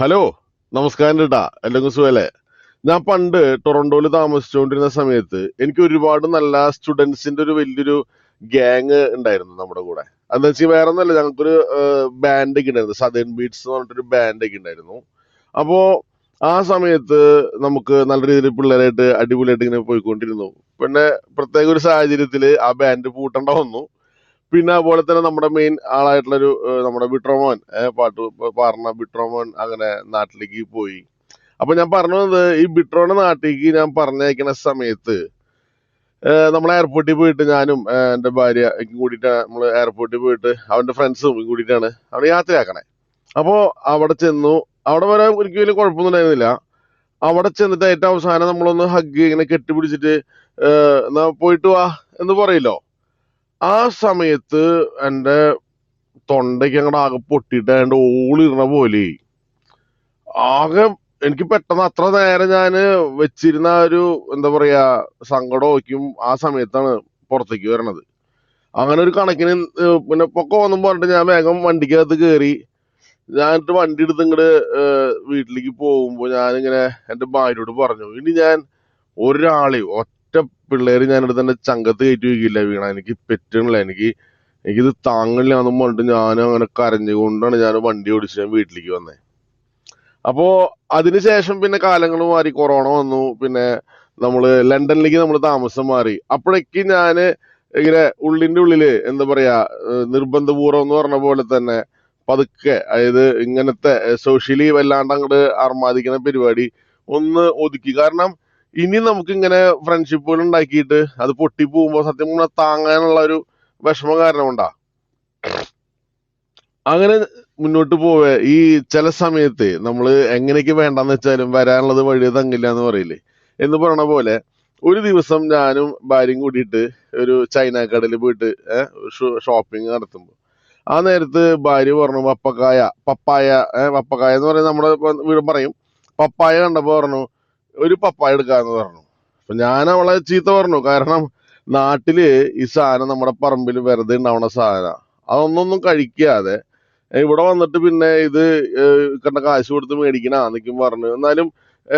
Hello നമസ്കാരം കേട്ടാ എല്ലാവർക്കും സുഖല്ലേ? ഞാൻ പണ്ട് ടൊറന്റോയിൽ താമസിച്ചുകൊണ്ടിരുന്ന സമയത്ത് എനിക്ക് ഒരുപാട് നല്ല സ്റ്റുഡൻസിന്റെ ഒരു വലിയൊരു ഗ്യാങ് ഉണ്ടായിരുന്നു നമ്മുടെ കൂടെ. അതെന്ന് വെച്ചാൽ വേറെ ഒന്നല്ല ഞങ്ങൾക്കൊരു ബാൻഡ് ഒക്കെ ഉണ്ടായിരുന്നു. സദേൺ ബീറ്റ്സ് എന്ന് പറഞ്ഞിട്ടൊരു ബാൻഡ് ഒക്കെ ഉണ്ടായിരുന്നു. അപ്പോ ആ സമയത്ത് നമുക്ക് നല്ല രീതിയിൽ പിള്ളേരായിട്ട് അടിപൊളിയായിട്ട് ഇങ്ങനെ പോയിക്കൊണ്ടിരുന്നു. പിന്നെ പ്രത്യേക ഒരു സാഹചര്യത്തിൽ ആ ബാൻഡ് പൂട്ടേണ്ട വന്നു. പിന്നെ അതുപോലെ തന്നെ നമ്മുടെ മെയിൻ ആളായിട്ടുള്ളൊരു നമ്മുടെ വിട്രോമോൻ പാട്ട് പറഞ്ഞ വിട്രോമോൻ അങ്ങനെ നാട്ടിലേക്ക് പോയി. അപ്പൊ ഞാൻ പറഞ്ഞു വന്നത് ഈ ബിട്രോണ നാട്ടിലേക്ക് ഞാൻ പറഞ്ഞയക്കുന്ന സമയത്ത് നമ്മളെ എയർപോർട്ടിൽ പോയിട്ട് ഞാനും എന്റെ ഭാര്യ കൂടിയിട്ടാണ് കൂടിയിട്ട് നമ്മൾ എയർപോർട്ടിൽ പോയിട്ട് അവന്റെ ഫ്രണ്ട്സും കൂടിയിട്ടാണ് അവിടെ യാത്രയാക്കണേ. അപ്പോൾ അവിടെ ചെന്നു. അവിടെ വരെ എനിക്ക് വലിയ കുഴപ്പമൊന്നും ഉണ്ടായിരുന്നില്ല. അവിടെ ചെന്നിട്ട് ഏറ്റവും അവസാനം നമ്മളൊന്ന് ഹഗ് ഇങ്ങനെ കെട്ടിപ്പിടിച്ചിട്ട് എന്നാ പോയിട്ട് വാ എന്ന് പറയില്ലോ. ആ സമയത്ത് എന്റെ തൊണ്ടയ്ക്ക് അങ്ങോട്ട് ആകെ പൊട്ടിയിട്ട് എന്റെ ഓളിരുന്ന പോലെ. ആകെ എനിക്ക് പെട്ടെന്ന് അത്ര നേരം ഞാൻ വെച്ചിരുന്ന ഒരു എന്താ പറയാ സങ്കടമൊക്കെയും ആ സമയത്താണ് പുറത്തേക്ക് വരണത്. അങ്ങനെ ഒരു കണക്കിന് പിന്നെ പൊക്ക വന്നു പറഞ്ഞിട്ട് ഞാൻ വേഗം വണ്ടിക്കകത്ത് കയറി ഞാനിട്ട് വണ്ടി എടുത്ത് ഇങ്ങോട്ട് വീട്ടിലേക്ക് പോകുമ്പോ ഞാനിങ്ങനെ എന്റെ ഭാര്യയോട് പറഞ്ഞു ഇനി ഞാൻ ഒരാളെയും ഞാൻ എടുത്ത് എന്റെ ചങ്കത്ത് കയറ്റി വയ്ക്കില്ല വീണ. എനിക്ക് പറ്റണില്ല. എനിക്ക് എനിക്കിത് താങ്ങില്ല എന്നും പറഞ്ഞിട്ട് ഞാനും അങ്ങനെ കരഞ്ഞുകൊണ്ടാണ് ഞാൻ വണ്ടി ഓടിച്ച് ഞാൻ വീട്ടിലേക്ക് വന്നത് അപ്പോ അതിനുശേഷം പിന്നെ കാലങ്ങൾ മാറി. കൊറോണ വന്നു. പിന്നെ നമ്മൾ ലണ്ടനിലേക്ക് നമ്മൾ താമസം മാറി. അപ്പോഴേക്ക് ഞാൻ ഇങ്ങനെ ഉള്ളിന്റെ ഉള്ളിൽ എന്താ പറയാ നിർബന്ധപൂർവം എന്ന് പറഞ്ഞ പോലെ തന്നെ പതുക്കെ അതായത് ഇങ്ങനത്തെ സോഷ്യലി വല്ലാണ്ട് അങ്ങോട്ട് അർമാദിക്കുന്ന പരിപാടി ഒന്ന് ഒതുക്കി. കാരണം ഇനി നമുക്ക് ഇങ്ങനെ ഫ്രണ്ട്ഷിപ്പുകൾ ഉണ്ടാക്കിയിട്ട് അത് പൊട്ടി പോകുമ്പോ സത്യം പറഞ്ഞാൽ താങ്ങാനുള്ള ഒരു വിഷമം കാരണം കൊണ്ടാ അങ്ങനെ മുന്നോട്ട് പോവേ. ഈ ചില സമയത്ത് നമ്മൾ എങ്ങനെയൊക്കെ വേണ്ടെന്ന് വെച്ചാലും വരാനുള്ളത് വഴി തങ്ങില്ല എന്ന് പറയില്ലേ? എന്ന് പറയണ പോലെ ഒരു ദിവസം ഞാനും ഭാര്യയും കൂടിയിട്ട് ഒരു ചൈന കടയിൽ പോയിട്ട് ഷോപ്പിംഗ് നടത്തുമ്പോൾ ആ നേരത്ത് ഭാര്യ പറഞ്ഞു പപ്പക്കായ പപ്പായ പപ്പക്കായ എന്ന് പറയുന്നത് നമ്മുടെ വീട് പറയും. പപ്പായ കണ്ടപ്പോ പറഞ്ഞു ഒരു പപ്പായ എടുക്കാന്ന് പറഞ്ഞു. അപ്പൊ ഞാൻ അവളെ ചീത്ത പറഞ്ഞു. കാരണം നാട്ടിൽ ഈ സാധനം നമ്മുടെ പറമ്പിൽ വെറുതെ ഉണ്ടാവണ സാധന. അതൊന്നൊന്നും കഴിക്കാതെ ഇവിടെ വന്നിട്ട് പിന്നെ ഇത് കണ്ട കാശ് കൊടുത്ത് മേടിക്കണ എന്നൊക്കെ പറഞ്ഞു. എന്നാലും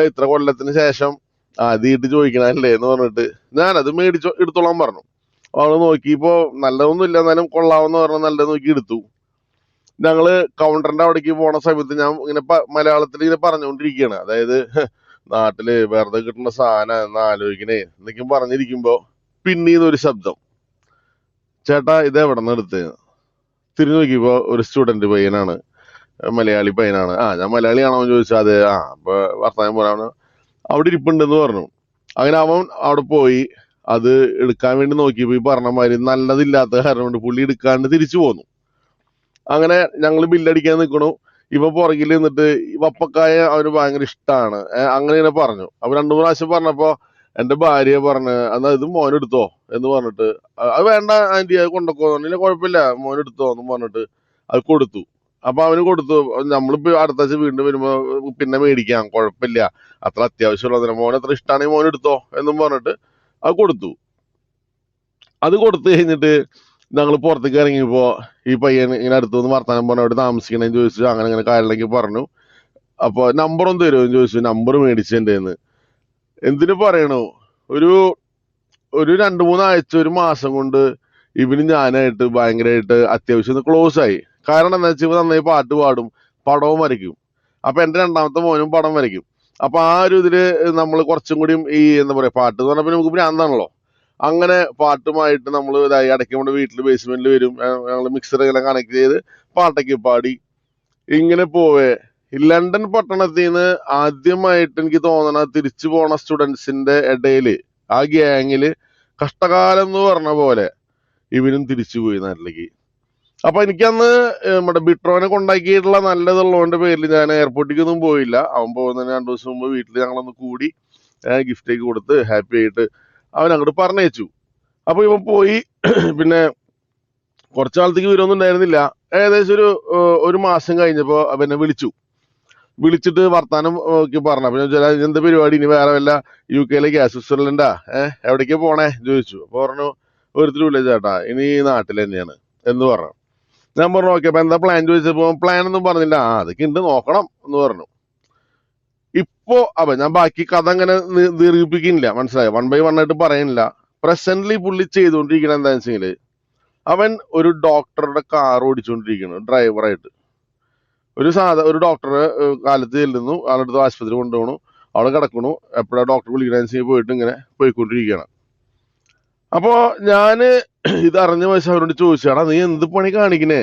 ഇത്ര കൊല്ലത്തിന് ശേഷം ആദ്യമായിട്ട് ചോദിക്കണല്ലേ എന്ന് പറഞ്ഞിട്ട് ഞാനത് മേടിച്ചോ എടുത്തോളാൻ പറഞ്ഞു. അവൾ നോക്കിയപ്പോ നല്ലതൊന്നും ഇല്ല എന്നാലും കൊള്ളാവെന്ന് പറഞ്ഞു നല്ലത് നോക്കി എടുത്തു. ഞങ്ങൾ കൗണ്ടറിന്റെ അവിടേക്ക് പോണ സമയത്ത് ഞാൻ ഇങ്ങനെ മലയാളത്തിൽ ഇങ്ങനെ പറഞ്ഞുകൊണ്ടിരിക്കുകയാണ്. അതായത് നാട്ടിൽ വെറുതെ കിട്ടുന്ന സാധനം എന്ന് ആലോചിക്കണേ. എന്നൊക്കെ പറഞ്ഞിരിക്കുമ്പോ പിന്നീന്ന് ഒരു ശബ്ദം. ചേട്ടാ ഇത് എവിടെ നിന്ന് എടുത്ത്? തിരിഞ്ഞു നോക്കിയപ്പോ ഒരു സ്റ്റുഡന്റ് പയ്യനാണ്. മലയാളി പയ്യനാണ്. ആ ഞാൻ മലയാളിയാണോ ചോദിച്ചാൽ അതെ. ആ അപ്പൊ വർത്തമാനം പോലാണ് അവിടെ ഇരിപ്പുണ്ടെന്ന് പറഞ്ഞു. അങ്ങനെ അവൻ അവിടെ പോയി അത് എടുക്കാൻ വേണ്ടി നോക്കിയപ്പോ ഈ പറഞ്ഞ മാതിരി നല്ലതില്ലാത്ത കാരണം കൊണ്ട് പുള്ളി എടുക്കാണ്ട് തിരിച്ചു പോന്നു. അങ്ങനെ ഞങ്ങൾ ബില്ലടിക്കാൻ നിൽക്കണു ഇവ പുറകിൽ നിന്നിട്ട് വപ്പക്കായ അവന് ഭയങ്കര ഇഷ്ടമാണ് അങ്ങനെ ഇങ്ങനെ പറഞ്ഞു. അപ്പൊ രണ്ടു മൂന്ന് പ്രാവശ്യം പറഞ്ഞപ്പോ എന്റെ ഭാര്യ പറഞ്ഞു എന്നാ ഇത് മോനെടുത്തോ എന്ന് പറഞ്ഞിട്ട് അത് വേണ്ട ആന്റി അത് കൊണ്ടക്കോന്നില്ല കുഴപ്പമില്ല മോനെടുത്തോ എന്ന് പറഞ്ഞിട്ട് അത് കൊടുത്തു. അപ്പൊ അവന് കൊടുത്തു. നമ്മളിപ്പോ അടുത്താഴ്ച വീണ്ടും വരുമ്പോ പിന്നെ മേടിക്കാം കുഴപ്പമില്ല. അത്ര അത്യാവശ്യമുള്ളതിന് മോൻ അത്ര ഇഷ്ടമാണെങ്കിൽ മോനെടുത്തോ എന്നും പറഞ്ഞിട്ട് അത് കൊടുത്തു. അത് കൊടുത്തു കഴിഞ്ഞിട്ട് ഞങ്ങൾ പുറത്തേക്ക് ഇറങ്ങിയപ്പോ ഈ പയ്യൻ ഇങ്ങനെ അടുത്തുനിന്ന് വർത്തമാനം പറഞ്ഞു അവിടെ താമസിക്കണേന്ന് ചോദിച്ചു അങ്ങനെ അങ്ങനെ കാര്യങ്ങളൊക്കെ പറഞ്ഞു. അപ്പൊ നമ്പർ ഒന്ന് തരുമോ എന്ന് ചോദിച്ചു നമ്പർ മേടിച്ചെന്റെ എന്തിനു പറയണു? ഒരു ഒരു രണ്ടു മൂന്നാഴ്ച ഒരു മാസം കൊണ്ട് ഇവന് ഞാനായിട്ട് ഭയങ്കരമായിട്ട് അത്യാവശ്യം ക്ലോസ് ആയി. കാരണം എന്താ വെച്ചാൽ നന്നായി പാട്ട് പാടും പടവും വരയ്ക്കും. അപ്പൊ എന്റെ രണ്ടാമത്തെ മോനും പടം വരയ്ക്കും. അപ്പൊ ആ ഒരു ഇതിൽ നമ്മൾ കുറച്ചും കൂടിയും ഈ എന്താ പറയാ പാട്ട് എന്ന് പറഞ്ഞപ്പോൾ നമുക്ക് ഭ്രാന്താണല്ലോ. അങ്ങനെ പാട്ടുമായിട്ട് നമ്മൾ ഇതായി ഇടയ്ക്ക് നമ്മുടെ വീട്ടിൽ ബേസ്മെന്റിൽ വരും. ഞങ്ങൾ മിക്സർ എല്ലാം കണക്ട് ചെയ്ത് പാട്ടൊക്കെ പാടി. ഇങ്ങനെ പോവേ. ലണ്ടൻ പട്ടണത്തിൽ നിന്ന് ആദ്യമായിട്ട് എനിക്ക് തോന്നണ തിരിച്ചു പോണ സ്റ്റുഡൻസിന്റെ ഇടയിൽ ആ ഗ്യാങ്ങിൽ കഷ്ടകാലം എന്ന് പറഞ്ഞ പോലെ ഇവനും തിരിച്ചു പോയി നാട്ടിലേക്ക്. അപ്പൊ എനിക്കന്ന് നമ്മുടെ ബിട്രോനെ കൊണ്ടാക്കിയിട്ടുള്ള നല്ലതുള്ളവന്റെ പേരിൽ ഞാൻ എയർപോർട്ടിലേക്ക് ഒന്നും പോയില്ല. അവൻ പോകുന്നതിന് രണ്ടു ദിവസം മുമ്പ് വീട്ടിൽ ഞങ്ങളൊന്ന് കൂടി ഗിഫ്റ്റേക്ക് കൊടുത്ത് ഹാപ്പി ആയിട്ട് അവൻ അങ്ങോട്ട് പറഞ്ഞയച്ചു. അപ്പൊ ഇവൻ പോയി. പിന്നെ കുറച്ചു കാലത്തേക്ക് വിവരമൊന്നും ഉണ്ടായിരുന്നില്ല. ഏകദേശം ഒരു ഒരു മാസം കഴിഞ്ഞപ്പോ അവനെ വിളിച്ചു. വിളിച്ചിട്ട് വർത്താനം ഒക്കെ പറഞ്ഞു. അപ്പൊ ചോദിച്ചു എന്താ പരിപാടി? ഇനി വേറെ വല്ല യു കെയിലേക്ക് സ്വിറ്റ്സർലൻഡാ ഏഹ് എവിടേക്കാ പോണേ? ചോദിച്ചു. അപ്പൊ പറഞ്ഞു ഒരുത്തരുമില്ല ചേട്ടാ. ഇനി നാട്ടിൽ തന്നെയാണ്. എന്ന് പറഞ്ഞു. ഞാൻ പറഞ്ഞു ഓക്കെ അപ്പൊ എന്താ പ്ലാൻ ചോദിച്ചപ്പോ പ്ലാൻ ഒന്നും പറഞ്ഞില്ല. ആ അതൊക്കെ ഉണ്ട്. നോക്കണം. എന്ന് പറഞ്ഞു. ഇപ്പോ അപ്പൊ ഞാൻ ബാക്കി കഥ അങ്ങനെ ദീർഘിപ്പിക്കുന്നില്ല മനസ്സിലായോ? വൺ ബൈ വൺ ആയിട്ട് പറയുന്നില്ല. പ്രസന്റ്ലി പുള്ളി ചെയ്തുകൊണ്ടിരിക്കുന്നത് എന്താണെന്ന് വെച്ചാൽ അവൻ ഒരു ഡോക്ടറുടെ കാർ ഓടിച്ചുകൊണ്ടിരിക്കുന്നു ഡ്രൈവറായിട്ട് ഒരു സാധാ ഒരു ഡോക്ടറെ കാലത്ത് ചെല്ലുന്നു ആളെടുത്ത് ആശുപത്രി കൊണ്ടുപോകണു അവൾ കിടക്കണു എപ്പോഴാ ഡോക്ടർ വിളിക്കണമെന്ന് പോയിട്ട് ഇങ്ങനെ പോയിക്കൊണ്ടിരിക്കുകയാണ്. അപ്പോ ഞാൻ ഇത് അറിഞ്ഞ വയസ്സ് അവരോട് ചോദിച്ചാടാ നീ എന്ത് പണി കാണിക്കണേ?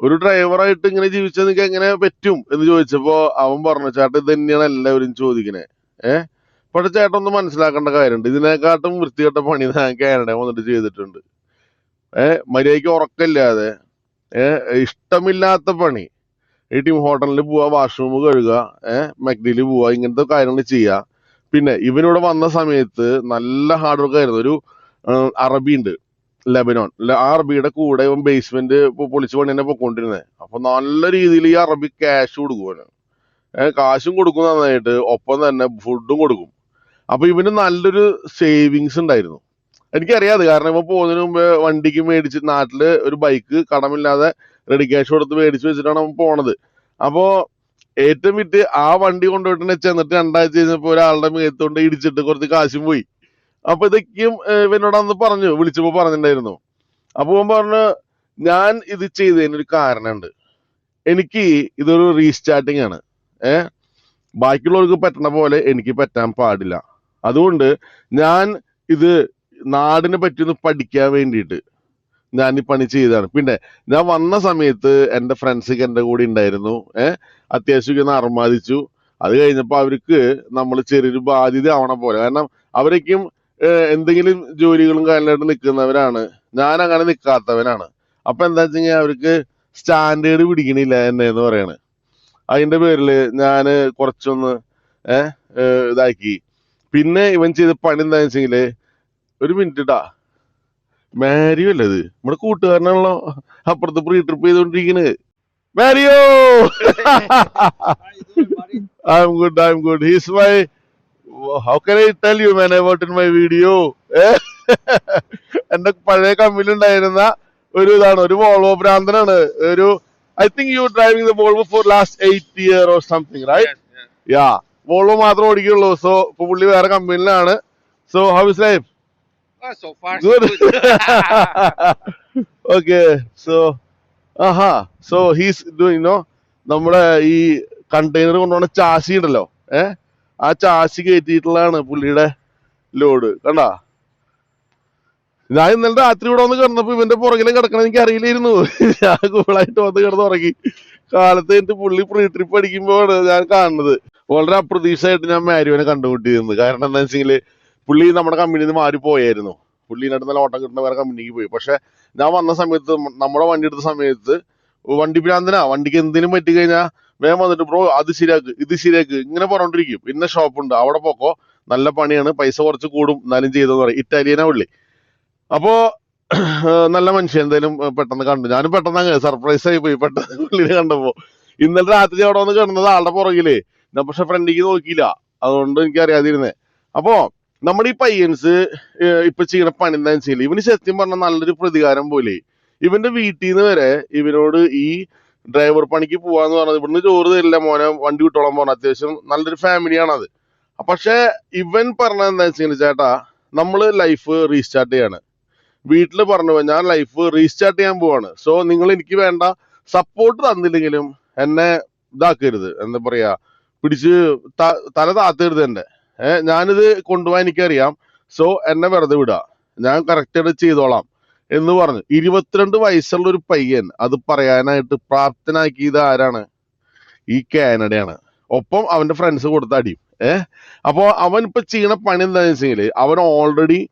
ഒരു ഡ്രൈവറായിട്ട് ഇങ്ങനെ ജീവിച്ചാൽ നിങ്ങൾക്ക് എങ്ങനെ പറ്റും എന്ന് ചോദിച്ചപ്പോ അവൻ പറഞ്ഞു ചേട്ടൻ ഇത് തന്നെയാണ് എല്ലാവരും ചോദിക്കണേ. ഏഹ് പക്ഷെ ചേട്ടൻ ഒന്ന് മനസ്സിലാക്കേണ്ട കാര്യമുണ്ട്. ഇതിനെക്കാട്ടും വൃത്തികെട്ട പണി ഞാൻ കാനഡ വന്നിട്ട് ചെയ്തിട്ടുണ്ട്. ഏഹ് മര്യാദയ്ക്ക് ഉറക്കമില്ലാതെ ഏഹ് ഇഷ്ടമില്ലാത്ത പണി. ഈ ടീം ഹോട്ടലിൽ പോവാ വാഷ്റൂം കഴുകുക ഏഹ് മെക്ഡിയിൽ പോവാ ഇങ്ങനത്തെ കാര്യങ്ങൾ ചെയ്യുക പിന്നെ ഇവനിവിടെ വന്ന സമയത്ത് നല്ല ഹാർഡ് വർക്ക് ആയിരുന്നു. ഒരു അറബി ഉണ്ട്. ലെബനോൺ. ആ അറബിയുടെ കൂടെ ഇവൻ ബേസ്മെന്റ് പൊളിച്ചു പണി തന്നെ പൊക്കോണ്ടിരുന്നത് അപ്പൊ നല്ല രീതിയിൽ ഈ അറബി ക്യാഷ് കൊടുക്കും കാശും കൊടുക്കും നന്നായിട്ട്. ഒപ്പം തന്നെ ഫുഡും കൊടുക്കും. അപ്പൊ ഇവന് നല്ലൊരു സേവിങ്സ് ഉണ്ടായിരുന്നു. എനിക്കറിയാതെ കാരണം ഇപ്പൊ പോകുന്നതിന് മുമ്പ് വണ്ടിക്ക് മേടിച്ച് നാട്ടിൽ ഒരു ബൈക്ക് കടമില്ലാതെ റെഡി ക്യാഷ് കൊടുത്ത് മേടിച്ച് വെച്ചിട്ടാണ് അവൻ പോണത്. അപ്പോ ഏറ്റവും വിറ്റ് ആ വണ്ടി കൊണ്ടുപോയിട്ട് ചെന്നിട്ട് രണ്ടാഴ്ച കഴിഞ്ഞപ്പോ ഒരാളുടെ മേത്തോണ്ട് ഇടിച്ചിട്ട് കുറച്ച് കാശും പോയി. അപ്പൊ ഇതൊക്കെയും ഏഹ്, ഇവനോട് അന്ന് പറഞ്ഞു വിളിച്ചപ്പോ പറഞ്ഞിട്ടുണ്ടായിരുന്നു അപ്പൊ പറഞ്ഞു ഞാൻ ഇത് ചെയ്തതിനൊരു കാരണമുണ്ട് എനിക്ക് ഇതൊരു റീസ്റ്റാർട്ടിങ് ആണ്. ഏഹ് ബാക്കിയുള്ളവർക്ക് പറ്റണ പോലെ എനിക്ക് പറ്റാൻ പാടില്ല. അതുകൊണ്ട് ഞാൻ ഇത് നാടിനെ പറ്റി ഒന്ന് പഠിക്കാൻ വേണ്ടിയിട്ട് ഞാൻ ഈ പണി ചെയ്തതാണ്. പിന്നെ ഞാൻ വന്ന സമയത്ത് എന്റെ ഫ്രണ്ട്സ് എന്റെ കൂടെ ഉണ്ടായിരുന്നു ഏഹ് അത്യാവശ്യം ഒന്ന് അർമാദിച്ചു. അത് കഴിഞ്ഞപ്പോൾ അവർക്ക് നമ്മൾ ചെറിയൊരു ബാധ്യത ആവണ പോലെ. കാരണം അവരൊക്കെയും എന്തെങ്കിലും ജോലികളും കാര്യമായിട്ട് നിൽക്കുന്നവരാണ്. ഞാൻ അങ്ങനെ നിൽക്കാത്തവനാണ്. അപ്പൊ എന്താ വെച്ച് കഴിഞ്ഞാൽ അവർക്ക് സ്റ്റാൻഡേർഡ് പിടിക്കണില്ല എന്നെ എന്ന് പറയാണ്. അതിന്റെ പേരിൽ ഞാൻ കുറച്ചൊന്ന് ഏഹ് ഇതാക്കി. പിന്നെ ഇവൻ ചെയ്ത പണി എന്താ വെച്ചെങ്കിൽ ഒരു മിനിറ്റ് ഇട്ടാ മാരിയോ അല്ലേ ഇത്? നമ്മുടെ കൂട്ടുകാരനാണല്ലോ അപ്പുറത്ത് pre trip ചെയ്തോണ്ടിരിക്കണേ. Mario! I'm good I'm good he's my how can I tell you man about in my video എന്റെ പഴയ കമ്പനിയിൽ ഒരു ഇതാണ് ഒരു വോൾവോ ഭ്രാന്തനാണ്. ഒരു I think you driving the Volvo for last eight year or something right yeah Volvo മാത്രം ഓടിക്കുള്ളൂ. സോ ഇപ്പൊ പുള്ളി വേറെ കമ്പനിയിലാണ് so how is life good. okay, so ആഹാ. സോ ഹീസ് ഡൂയിങ് നോ നമ്മുടെ ഈ കണ്ടെയ്നർ കൊണ്ടുപോകുന്ന ചാശി ഉണ്ടല്ലോ. ഏ ആ ചാശി കയറ്റിയിട്ടുള്ളതാണ് പുള്ളിയുടെ ലോഡ്. കണ്ടാ? ഞാൻ ഇന്നലെ രാത്രി ഇവിടെ വന്ന് കിടന്നപ്പോ ഇവന്റെ പുറകിലെ കിടക്കണം എനിക്ക് അറിയില്ലായിരുന്നു. ഞാൻ കൂളായിട്ട് വന്ന് കിടന്ന് ഉറങ്ങി. കാലത്ത് എന്റെ പുള്ളി പ്രീ ട്രിപ്പ് അടിക്കുമ്പോഴാണ് ഞാൻ കാണുന്നത്. വളരെ അപ്രതീക്ഷിതമായിട്ട് ഞാൻ മാരിവനെ കണ്ടുമുട്ടിയിരുന്നത് കാരണം എന്താ വെച്ചെങ്കിൽ പുള്ളി നമ്മുടെ കമ്പനിയിൽ നിന്ന് മാറി പോയായിരുന്നു. പുള്ളിനടുത്ത് നല്ല ഓട്ടം കിട്ടുന്ന വേറെ കമ്പനിക്ക് പോയി. പക്ഷെ ഞാൻ വന്ന സമയത്ത് നമ്മുടെ വണ്ടി എടുത്ത സമയത്ത് വണ്ടി ഭ്രാന്തനാ. വണ്ടിക്ക് എന്തിനും പറ്റി കഴിഞ്ഞാൽ വേഗം വന്നിട്ട് ബ്രോ അത് ശരിയാക്ക് ഇത് ശരിയാക്ക്. ഇങ്ങനെ പറഞ്ഞോണ്ടിരിക്കും. ഇന്ന ഷോപ്പ് ഉണ്ട് അവിടെ പോക്കോ നല്ല പണിയാണ്. പൈസ കുറച്ച് കൂടും. എന്നാലും ചെയ്തെന്ന് പറയും. ഇറ്റാലിയനാ പുള്ളി. അപ്പോ നല്ല മനുഷ്യൻ എന്തായാലും പെട്ടെന്ന് കണ്ടു. ഞാനും പെട്ടെന്ന് അങ്ങ് സർപ്രൈസ് ആയി പോയി പെട്ടെന്ന് പുള്ളിനെ കണ്ടപ്പോ. ഇന്നലെ രാത്രി അവിടെ വന്ന് കിടന്നത് ആളുടെ പുറകിൽ. ഞാൻ പക്ഷെ ഫ്രണ്ടിക്ക് നോക്കിയില്ല. അതുകൊണ്ട് എനിക്ക് അറിയാതിരുന്നേ. അപ്പോ നമ്മുടെ ഈ പയ്യൻസ് ഇപ്പൊ ചെയ്യുന്ന പണി എന്താ വെച്ചാൽ ഇവന് സത്യം പറഞ്ഞ നല്ലൊരു പ്രതികാരം പോലെ. ഇവന്റെ വീട്ടിൽ നിന്ന് വരെ ഇവനോട് ഈ ഡ്രൈവർ പണിക്ക് പോവാന്ന് പറഞ്ഞത്. ഇവിടുന്ന് ചോറ് തരില്ല മോനെ. വണ്ടി വിട്ടോളാൻ പോണ അത്യാവശ്യം നല്ലൊരു ഫാമിലിയാണത് പക്ഷെ ഇവൻ പറഞ്ഞത് എന്താ വെച്ചാൽ ചേട്ടാ നമ്മൾ ലൈഫ് റീസ്റ്റാർട്ട് ചെയ്യാണ്. വീട്ടിൽ പറഞ്ഞു ഞാൻ ലൈഫ് റീസ്റ്റാർട്ട് ചെയ്യാൻ പോവാണ്. സോ നിങ്ങൾ എനിക്ക് വേണ്ട സപ്പോർട്ട് തന്നില്ലെങ്കിലും എന്നെ ഇതാക്കരുത്. എന്താ പറയാ പിടിച്ച് തല താത്തരുത് എന്റെ ഏഹ് ഞാനിത് കൊണ്ടുപോകാൻ എനിക്കറിയാം. സോ എന്നെ വെറുതെ വിടുക ഞാൻ കറക്റ്റ് ആയിട്ട് ചെയ്തോളാം. എന്ന് പറഞ്ഞു. ഇരുപത്തിരണ്ട് വയസ്സുള്ള ഒരു പയ്യൻ അത് പറയാനായിട്ട് പ്രാപ്തനാക്കിയത് ആരാണ്? ഈ കാനഡയാണ്. ഒപ്പം അവന്റെ ഫ്രണ്ട്സ് കൊടുത്ത അടിയും. ഏഹ് അപ്പോ അവൻ ഇപ്പൊ ചെയ്യണ പണി എന്താണെന്ന് വെച്ചെങ്കിൽ അവൻ ഓൾറെഡി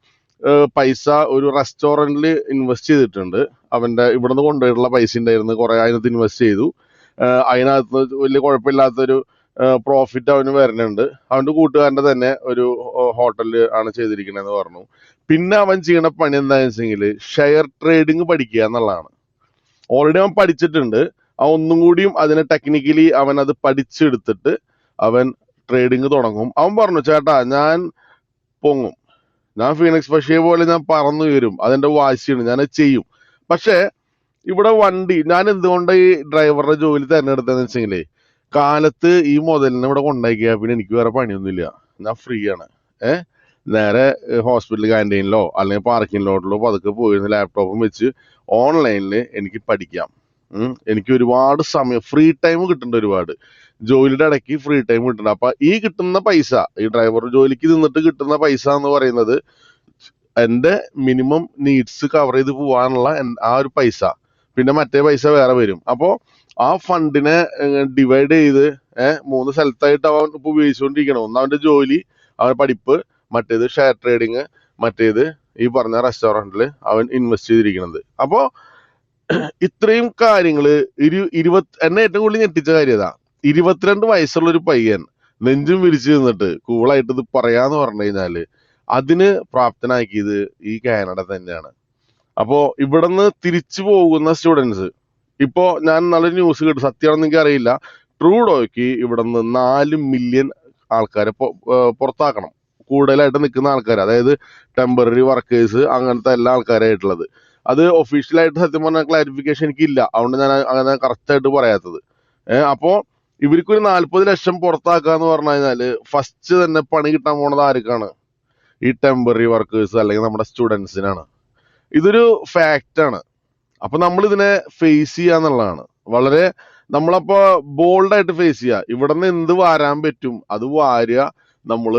പൈസ ഒരു റെസ്റ്റോറന്റിൽ ഇൻവെസ്റ്റ് ചെയ്തിട്ടുണ്ട്. അവന്റെ ഇവിടുന്ന് കൊണ്ടുപോയിട്ടുള്ള പൈസ ഉണ്ടായിരുന്നു. കുറെ അതിനകത്ത് ഇൻവെസ്റ്റ് ചെയ്തു. അതിനകത്ത് വലിയ കുഴപ്പമില്ലാത്തൊരു പ്രോഫിറ്റ് അവന് വരുന്നുണ്ട്. അവന്റെ കൂട്ടുകാരന്റെ തന്നെ ഒരു ഹോട്ടലിൽ ആണ് ചെയ്തിരിക്കണെന്ന് പറഞ്ഞു. പിന്നെ അവൻ ചെയ്യണ പണി എന്താണെന്ന് വെച്ചെങ്കിൽ ഷെയർ ട്രേഡിങ് പഠിക്കുക എന്നുള്ളതാണ്. ഓൾറെഡി അവൻ പഠിച്ചിട്ടുണ്ട്. അവൻ ഒന്നും കൂടിയും അതിനെ ടെക്നിക്കലി അവൻ അത് പഠിച്ചെടുത്തിട്ട് അവൻ ട്രേഡിങ് തുടങ്ങും. അവൻ പറഞ്ഞു ചേട്ടാ ഞാൻ പൊങ്ങും. ഞാൻ ഫീനക്സ് പക്ഷേ പോലെ ഞാൻ പറന്നു വരും. അതെന്റെ വാശിയാണ്. ഞാൻ ചെയ്യും. പക്ഷേ ഇവിടെ വണ്ടി ഞാൻ എന്തുകൊണ്ട് ഈ ഡ്രൈവറുടെ ജോലി തിരഞ്ഞെടുത്തതെന്ന് വെച്ചെങ്കിലേ കാലത്ത് ഈ മുതലിനെ ഇവിടെ കൊണ്ടാക്കിയാൽ പിന്നെ എനിക്ക് വേറെ പണിയൊന്നുമില്ല. ഞാൻ ഫ്രീ ആണ്. ഏഹ് നേരെ ഹോസ്പിറ്റൽ ക്യാന്റീനിലോ അല്ലെങ്കിൽ പാർക്കിംഗ് പതുക്കെ പോയിരുന്ന ലാപ്ടോപ്പും വെച്ച് ഓൺലൈനിൽ എനിക്ക് പഠിക്കാം. എനിക്ക് ഒരുപാട് സമയം ഫ്രീ ടൈം കിട്ടുന്നുണ്ട് ഒരുപാട്. ജോലിയുടെ ഇടയ്ക്ക് ഫ്രീ ടൈം കിട്ടുന്നുണ്ട് അപ്പൊ ഈ കിട്ടുന്ന പൈസ ഈ ഡ്രൈവർ ജോലിക്ക് നിന്നിട്ട് കിട്ടുന്ന പൈസ എന്ന് പറയുന്നത് എന്റെ മിനിമം നീഡ്സ് കവർ ചെയ്ത് പോകാനുള്ള ആ ഒരു പൈസ. പിന്നെ മറ്റേ പൈസ വേറെ വരും. അപ്പോ ആ ഫണ്ടിനെ ഡിവൈഡ് ചെയ്ത് മൂന്ന് സ്ഥലത്തായിട്ട് അവൻ ഇപ്പൊ ഉപയോഗിച്ചുകൊണ്ടിരിക്കണം ഒന്ന് അവന്റെ ജോലി അവന്റെ പഠിപ്പ് മറ്റേത് ഷെയർ ട്രേഡിങ് മറ്റേത് ഈ പറഞ്ഞ റെസ്റ്റോറന്റിൽ അവൻ ഇൻവെസ്റ്റ് ചെയ്തിരിക്കുന്നത് അപ്പോ ഇത്രയും കാര്യങ്ങൾ ഇരു ഇരുപത്തി എന്നെ ഏറ്റവും കൂടുതൽ ഞെട്ടിച്ച കാര്യം ഇരുപത്തിരണ്ട് വയസ്സുള്ള ഒരു പയ്യൻ നെഞ്ചും വിരിച്ചു നിന്നിട്ട് കൂളായിട്ട് ഇത് പറയാന്ന് പറഞ്ഞു കഴിഞ്ഞാൽ അതിന് പ്രാപ്തനാക്കിയത് ഈ കാനഡ തന്നെയാണ്. അപ്പോ ഇവിടുന്ന് തിരിച്ചു പോകുന്ന സ്റ്റുഡൻസ് ഇപ്പോ ഞാൻ നല്ല ന്യൂസ് കേട്ടു. സത്യമാണെന്ന് എനിക്ക് അറിയില്ല. ട്രൂഡോയ്ക്ക് ഇവിടുന്ന് നാല് മില്യൺ ആൾക്കാരെ പുറത്താക്കണം. കൂടുതലായിട്ട് നിൽക്കുന്ന ആൾക്കാർ അതായത് ടെമ്പററി വർക്കേഴ്സ് അങ്ങനത്തെ എല്ലാ ആൾക്കാരായിട്ടുള്ളത്. അത് ഒഫീഷ്യലായിട്ട് സത്യം പറഞ്ഞാൽ ക്ലാരിഫിക്കേഷൻ എനിക്കില്ല. അതുകൊണ്ട് ഞാൻ അങ്ങനെ കറക്റ്റായിട്ട് പറയാത്തത്. ഏഹ് അപ്പോ ഇവർക്കൊരു നാല്പത് ലക്ഷം പുറത്താക്കാന്ന് പറഞ്ഞു കഴിഞ്ഞാൽ ഫസ്റ്റ് തന്നെ പണി കിട്ടാൻ പോണത് ആർക്കാണ്? ഈ ടെമ്പററി വർക്കേഴ്സ് അല്ലെങ്കിൽ നമ്മുടെ സ്റ്റുഡൻസിനാണ് ഇതൊരു ഫാക്റ്റാണ് അപ്പൊ നമ്മൾ ഇതിനെ ഫേസ് ചെയ്യുക എന്നുള്ളതാണ്. വളരെ നമ്മളപ്പോ ബോൾഡായിട്ട് ഫേസ് ചെയ്യുക ഇവിടെ നിന്ന് എന്ത് വാരാൻ പറ്റും അത് വാരുക നമ്മൾ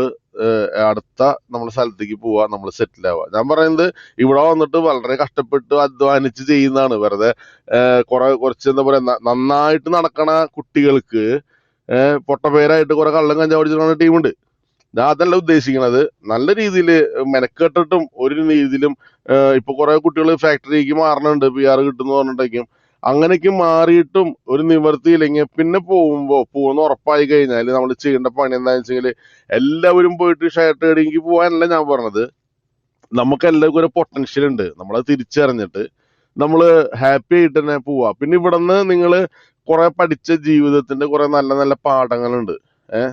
അടുത്ത നമ്മുടെ സ്ഥലത്തേക്ക് പോവുക നമ്മൾ സെറ്റിൽ ആവുക ഞാൻ പറയുന്നത് ഇവിടെ വന്നിട്ട് വളരെ കഷ്ടപ്പെട്ട് അധ്വാനിച്ച് ചെയ്യുന്നതാണ്. വെറുതെ കുറെ കുറച്ച് എന്താ പറയാ നന്നായിട്ട് നടക്കണ കുട്ടികൾക്ക് പൊട്ടപ്പേരായിട്ട് കുറെ കള്ളം കഞ്ചാവ് ടീമുണ്ട് അതല്ല ഉദ്ദേശിക്കുന്നത് നല്ല രീതിയിൽ മെനക്കെട്ടിട്ടും ഒരു രീതിയിലും ഇപ്പൊ കുറെ കുട്ടികൾ ഫാക്ടറിക്ക് മാറണുണ്ട്. പി ആർ കിട്ടുന്നു പറഞ്ഞിട്ടേക്കും. അങ്ങനെയൊക്കെ മാറിയിട്ടും ഒരു നിവർത്തിയില്ലെങ്കിൽ പിന്നെ പോകുമ്പോ പോകുന്ന ഉറപ്പായി കഴിഞ്ഞാൽ നമ്മൾ ചെയ്യേണ്ട പണി എന്താണെന്ന് വെച്ചെങ്കിൽ എല്ലാവരും പോയിട്ട് ഷർട്ട് ട്രേഡിംഗ് പോകാനല്ല ഞാൻ പറഞ്ഞത്. നമുക്ക് എല്ലാവർക്കും ഒരു പൊട്ടൻഷ്യൽ ഉണ്ട്. നമ്മളത് തിരിച്ചറിഞ്ഞിട്ട് നമ്മൾ ഹാപ്പി ആയിട്ട് തന്നെ പോവാ. പിന്നെ ഇവിടുന്ന് നിങ്ങൾ കുറെ പഠിച്ച ജീവിതത്തിന്റെ കുറെ നല്ല നല്ല പാഠങ്ങളുണ്ട്.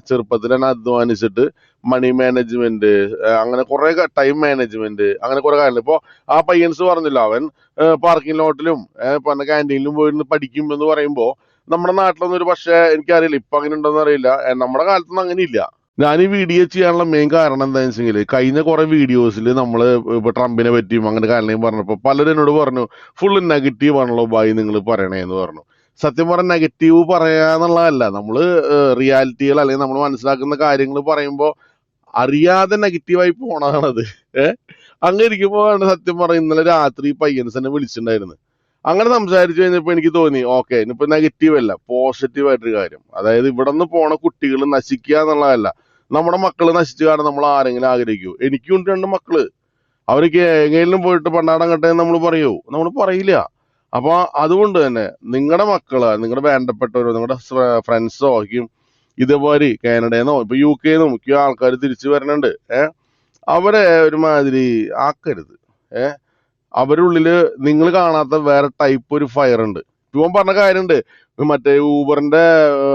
ചെറുപ്പത്തിൽ തന്നെ അധ്വാനിച്ചിട്ട് മണി മാനേജ്മെന്റ് അങ്ങനെ കുറെ ടൈം മാനേജ്മെന്റ് അങ്ങനെ കുറെ കാര്യങ്ങൾ. ഇപ്പൊ ആ പയ്യൻസ് പറഞ്ഞില്ല അവൻ പാർക്കിംഗ് ലോട്ടിലും പറഞ്ഞ ക്യാന്റീനിലും പോയിരുന്ന് പഠിക്കും എന്ന് പറയുമ്പോൾ നമ്മുടെ നാട്ടിലൊന്നും ഒരു പക്ഷേ എനിക്കറിയില്ല ഇപ്പൊ അങ്ങനെ ഉണ്ടോന്ന് അറിയില്ല. നമ്മുടെ കാലത്തൊന്നും അങ്ങനെ ഇല്ല ഞാൻ ഈ വീഡിയോ ചെയ്യാനുള്ള മെയിൻ കാരണം എന്താണെന്ന് വെച്ചെങ്കിൽ കഴിഞ്ഞ കുറെ വീഡിയോസിൽ നമ്മൾ ഇപ്പൊ ട്രംപിനെ പറ്റിയും അങ്ങനെ കാര്യങ്ങളും പറഞ്ഞപ്പോൾ പലരും എന്നോട് പറഞ്ഞു ഫുള്ള് നെഗറ്റീവ് ആണല്ലോ ബായി നിങ്ങൾ പറയണേന്ന് പറഞ്ഞു. സത്യം പറഞ്ഞ നെഗറ്റീവ് പറയാന്നുള്ളതല്ല. നമ്മൾ റിയാലിറ്റികൾ അല്ലെങ്കിൽ നമ്മൾ മനസ്സിലാക്കുന്ന കാര്യങ്ങൾ പറയുമ്പോൾ അറിയാതെ നെഗറ്റീവായി പോണതാണത്. ഏഹ് അങ്ങനെ ഇരിക്കുമ്പോഴാണ് സത്യം പറഞ്ഞ ഇന്നലെ രാത്രി പയ്യൻസ് എന്നെ വിളിച്ചിട്ടുണ്ടായിരുന്നു. അങ്ങനെ സംസാരിച്ചു കഴിഞ്ഞപ്പോ എനിക്ക് തോന്നി ഓക്കെ ഇനിയിപ്പോ നെഗറ്റീവ് അല്ല പോസിറ്റീവ് ആയിട്ടൊരു കാര്യം. അതായത് ഇവിടെ നിന്ന് പോണ കുട്ടികൾ നശിക്കുക എന്നുള്ളതല്ല. നമ്മുടെ മക്കൾ നശിച്ചു കാരണം നമ്മൾ ആരെങ്കിലും ആഗ്രഹിക്കൂ. എനിക്കും ഉണ്ട് രണ്ട് മക്കൾ. അവർക്ക് എങ്ങനെയും പോയിട്ട് പണ്ടാടം കട്ടെ നമ്മൾ പറയൂ. നമ്മൾ പറയില്ല. അപ്പൊ അതുകൊണ്ട് തന്നെ നിങ്ങളുടെ മക്കൾ നിങ്ങളുടെ വേണ്ടപ്പെട്ടവരോ നിങ്ങളുടെ ഫ്രണ്ട്സോ ഒക്കെയും ഇതേപോലെ കാനഡയെന്നോ ഇപ്പൊ യു കെന്നോ മുഖ്യ ആൾക്കാർ തിരിച്ചു വരണുണ്ട്. ഏഹ് അവരെ ഒരുമാതിരി ആക്കരുത്. ഏഹ് അവരുടെ ഉള്ളിൽ നിങ്ങൾ കാണാത്ത വേറെ ടൈപ്പ് ഒരു ഫയർ ഉണ്ട്. ഇവൻ പറഞ്ഞ കാര്യമുണ്ട് മറ്റേ ഊബറിന്റെ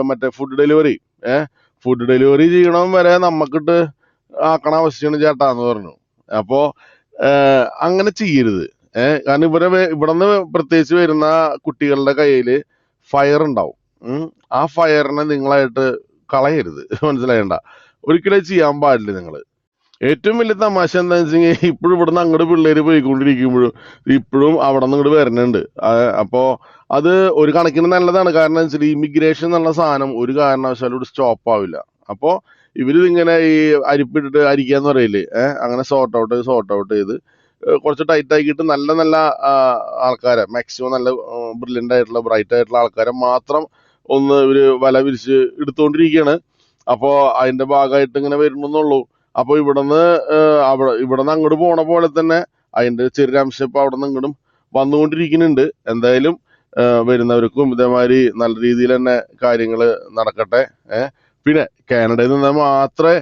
മറ്റേ ഫുഡ് ഡെലിവറി ഏഹ് ഫുഡ് ഡെലിവറി ചെയ്യണം വരെ നമ്മക്കിട്ട് ആക്കണ ആവശ്യമാണ് ചേട്ടാന്ന് പറഞ്ഞു. അപ്പോ അങ്ങനെ ചെയ്യരുത്. ഏഹ് കാരണം ഇവരെ വേ- ഇവിടുന്ന് പ്രത്യേകിച്ച് വരുന്ന കുട്ടികളുടെ കയ്യിൽ ഫയർ ഉണ്ടാവും. ആ ഫയറിനെ നിങ്ങളായിട്ട് കളയരുത്. മനസ്സിലായണ്ട ഒരിക്കലും ചെയ്യാൻ പാടില്ല നിങ്ങൾ ഏറ്റവും വലിയ തമാശ എന്താണെന്ന് കഴിഞ്ഞാൽ ഇപ്പോഴും ഇവിടുന്ന് അങ്ങോട്ട് പിള്ളേര് പോയിക്കൊണ്ടിരിക്കുമ്പോഴും ഇപ്പോഴും അവിടെ നിന്ന് ഇങ്ങോട്ട് വരുന്നുണ്ട് അപ്പോൾ അപ്പോ അത് ഒരു കണക്കിന് നല്ലതാണ്. കാരണം വെച്ചാൽ ഇമിഗ്രേഷൻ എന്നുള്ള സാധനം ഒരു കാരണവശാലും ഇവിടെ സ്റ്റോപ്പ് ആവില്ല. അപ്പോൾ ഇവർ ഇങ്ങനെ ഈ അരിപ്പിട്ടിട്ട് അരിക്കാന്ന് പറയില്ലേ? ഏഹ് അങ്ങനെ സോർട്ട് ഔട്ട് സോർട്ട് ഔട്ട് ചെയ്ത് കുറച്ച് ടൈറ്റ് ആക്കിയിട്ട് നല്ല നല്ല ആൾക്കാരെ മാക്സിമം നല്ല ബ്രില്യന്റ് ആയിട്ടുള്ള ബ്രൈറ്റ് ആയിട്ടുള്ള ആൾക്കാരെ മാത്രം ഒന്ന് ഇവർ വല വിരിച്ച് എടുത്തുകൊണ്ടിരിക്കുകയാണ് അപ്പോ അതിന്റെ ഭാഗമായിട്ട് ഇങ്ങനെ വരുന്നുള്ളൂ അപ്പൊ ഇവിടുന്ന് അവിടെ ഇവിടുന്ന് അങ്ങോട്ട് പോണ പോലെ തന്നെ അതിന്റെ ചെറിയ ഇപ്പോൾ ഇപ്പൊ അവിടെ നിന്ന് ഇങ്ങോട്ടും വന്നുകൊണ്ടിരിക്കുന്നുണ്ട്. എന്തായാലും വരുന്നവർക്കും ഇതേമാതിരി നല്ല രീതിയിൽ തന്നെ കാര്യങ്ങൾ നടക്കട്ടെ ഏഹ് പിന്നെ കാനഡയിൽ നിന്ന് മാത്രമേ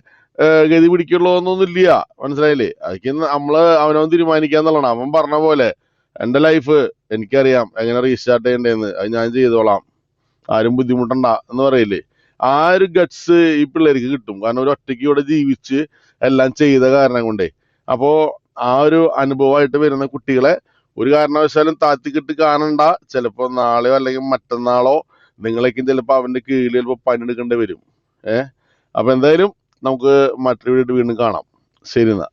ഗതി പിടിക്കുള്ളൂ എന്നൊന്നുമില്ല മനസ്സിലായില്ലേ? അതൊക്കെ നമ്മൾ അവനവൻ തീരുമാനിക്കാന്നുള്ളതാണ് അവൻ പറഞ്ഞ പോലെ എന്റെ ലൈഫ് എനിക്കറിയാം. എങ്ങനെ റീസ്റ്റാർട്ട് ചെയ്യണ്ടേന്ന്. അത് ഞാൻ ചെയ്തോളാം. ആരും ബുദ്ധിമുട്ടണ്ട. എന്ന് പറയില്ലേ? ആ ഒരു ഗട്സ് ഈ പിള്ളേർക്ക് കിട്ടും. കാരണം ഒരു ഒറ്റയ്ക്ക് ഇവിടെ ജീവിച്ച് എല്ലാം ചെയ്ത കാരണം കൊണ്ടേ. അപ്പോ ആ ഒരു അനുഭവമായിട്ട് വരുന്ന കുട്ടികളെ ഒരു കാരണവശാലും താത്തിക്കിട്ട് കാണണ്ട. ചിലപ്പോ നാളെയോ അല്ലെങ്കിൽ മറ്റന്നാളോ നിങ്ങളേക്കും ചിലപ്പോ അവന്റെ കീഴിൽ ചിലപ്പോ പണിയെടുക്കേണ്ടി വരും. ഏഹ് അപ്പൊ എന്തായാലും നമുക്ക് മറ്റൊരു വീട് വീണ്ടും കാണാം. ശരി എന്നാ.